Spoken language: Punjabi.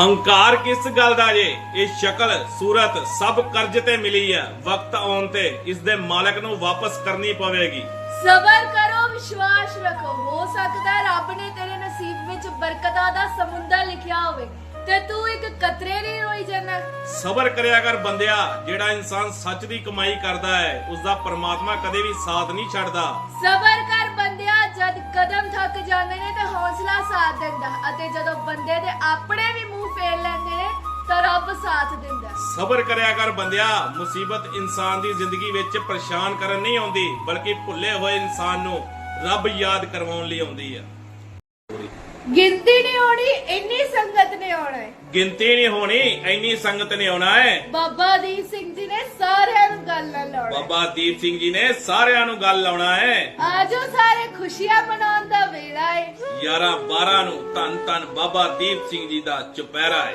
ਹੰਕਾਰ ਕਿਸ ਗੱਲ ਦਾ ਜੇ? ਇਹ ਸ਼ਕਲ ਸੂਰਤ ਸਭ ਕਰਜ਼ ਤੇ ਮਿਲੀ ਹੈ ਵਕਤ ਆਉਣ ਤੇ ਇਸ ਦੇ ਮਾਲਕ ਨੂੰ ਵਾਪਸ ਕਰਨੀ ਪਵੇਗੀ। ਸਬਰ ਕਰੋ ਵਿਸ਼ਵਾਸ ਰੱਖੋ। ਹੋ ਸਕਦਾ ਹੈ ਰੱਬ ਨੇ ਤੇਰੇ ਨਸੀਬ ਵਿੱਚ ਬਰਕਤਾਂ ਦਾ ਸਮੁੰਦਰ ਲਿਖਿਆ ਹੋਵੇ ਤੇ ਤੂੰ ਇੱਕ ਕਤਰੇ ਨਹੀਂ ਹੋਈ ਜਾਣਾ ਸਬਰ ਕਰਿਆ ਕਰ ਬੰਦਿਆ ਜਿਹੜਾ ਇਨਸਾਨ ਸੱਚ ਦੀ ਕਮਾਈ ਕਰਦਾ ਹੈ ਉਸ ਦਾ ਪਰਮਾਤਮਾ ਕਦੇ ਵੀ ਸਾਥ ਨਹੀਂ ਛੱਡਦਾ। ਸਬਰ ਕਰ ਬੰਦਿਆ ਜਦ ਕਦਮ ਥੱਕ ਜਾਂਦੇ ਨੇ ਤੇ ਹੌਸਲਾ ਸਾਥ ਦਿੰਦਾ ਅਤੇ ਜਦੋਂ ਬੰਦੇ ਦੇ ਆਪਣੇ ਰੱਬ ਸਾਥ ਦਿੰਦਾ ਸਬਰ ਕਰਿਆ ਕਰ ਬੰਦਿਆ ਮੁਸੀਬਤ ਇਨਸਾਨ ਦੀ ਜ਼ਿੰਦਗੀ ਵਿੱਚ ਪਰੇਸ਼ਾਨ ਕਰਨ ਨਹੀਂ ਆਉਂਦੀ ਬਲਕਿ ਭੁੱਲੇ ਹੋਏ ਇਨਸਾਨ ਨੂੰ ਰੱਬ ਯਾਦ ਕਰਵਾਉਣ ਲਈ ਆਉਂਦੀ ਹੈ ਗਿਣਤੀ ਨਹੀਂ ਹੋਣੀ ਇੰਨੀ ਸੰਗਤ ਨੇ ਆਉਣਾ ਹੈ। ਗਿਣਤੀ ਨਹੀਂ ਹੋਣੀ ਇੰਨੀ ਸੰਗਤ ਨੇ ਆਉਣਾ ਹੈ। ਬਾਬਾ ਦੀਪ ਸਿੰਘ ਜੀ ਨੇ ਸਾਰਿਆਂ ਨੂੰ ਗੱਲ ਨਾਲ ਲਾਉਣਾ ਹੈ। ਬਾਬਾ ਦੀਪ ਸਿੰਘ ਜੀ ਨੇ ਸਾਰਿਆਂ ਨੂੰ ਗੱਲ ਲਾਉਣਾ ਹੈ। ਆਜੋ ਸਾਰੇ ਖੁਸ਼ੀਆਂ ਮਨਾਉਣ ਦਾ ਵੇਲਾ ਹੈ। 11 12 ਨੂੰ ਧੰਨ ਧੰਨ ਬਾਬਾ ਦੀਪ ਸਿੰਘ ਜੀ ਦਾ ਚੁਪਹਿਰਾ ਹੈ।